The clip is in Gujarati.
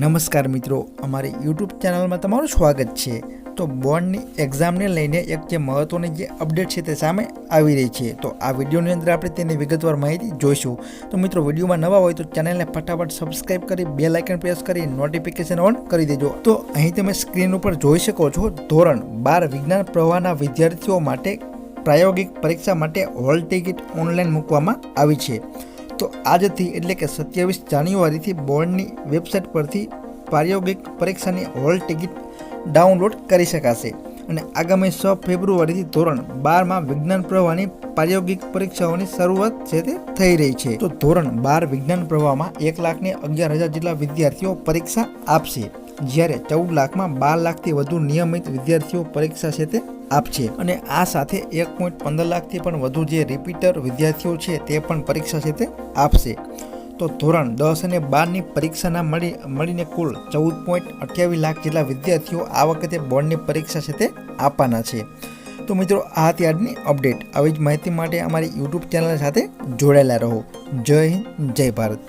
નમસ્કાર મિત્રો, અમારી યુટ્યુબ ચેનલમાં તમારું સ્વાગત છે. તો બોર્ડની એક્ઝામને લઈને એક જે મહત્ત્વની જે અપડેટ છે તે સામે આવી રહી છે. તો આ વિડીયોની અંદર આપણે તેની વિગતવાર માહિતી જોઈશું. તો મિત્રો, વિડીયોમાં નવા હોય તો ચેનલને ફટાફટ સબસ્ક્રાઇબ કરી, બે લાઇકન પ્રેસ કરી નોટિફિકેશન ઓન કરી દેજો. તો અહીં તમે સ્ક્રીન ઉપર જોઈ શકો છો ધોરણ બાર વિજ્ઞાન પ્રવાહના વિદ્યાર્થીઓ માટે પ્રાયોગિક પરીક્ષા માટે હોલ ટિકિટ ઓનલાઈન મૂકવામાં આવી છે. તો આજથી એટલે કે સત્યાવીસ જાન્યુઆરીથી બોર્ડની વેબસાઇટ પરથી પ્રાયોગિક પરીક્ષાની હોલ ટિકિટ ડાઉનલોડ કરી શકાશે. અને આગામી છ ફેબ્રુઆરીથી ધોરણ બારમાં વિજ્ઞાન પ્રવાહની પ્રાયોગિક પરીક્ષાઓની શરૂઆત છે તે થઈ રહી છે. તો ધોરણ બાર વિજ્ઞાન પ્રવાહમાં એક લાખને અગિયાર હજાર જેટલા વિદ્યાર્થીઓ પરીક્ષા આપશે. જ્યારે ચૌદ લાખમાં બાર લાખથી વધુ નિયમિત વિદ્યાર્થીઓ પરીક્ષા છે તે આપશે અને આ સાથે એક પોઈન્ટ પંદર લાખથી પણ વધુ જે રિપીટર વિદ્યાર્થીઓ છે તે પણ પરીક્ષા છે તે આપશે. તો ધોરણ દસ અને બારની પરીક્ષાના મળી, મળીને કુલ ચૌદ પોઈન્ટ અઠ્યાવીસ લાખ જેટલા વિદ્યાર્થીઓ આ વખતે બોર્ડની પરીક્ષા છે તે આપવાના છે. તો મિત્રો, આ આજની અપડેટ. આવી જ માહિતી માટે અમારી યુટ્યુબ ચેનલ સાથે જોડાયેલા રહો. જય હિન્દ, જય ભારત.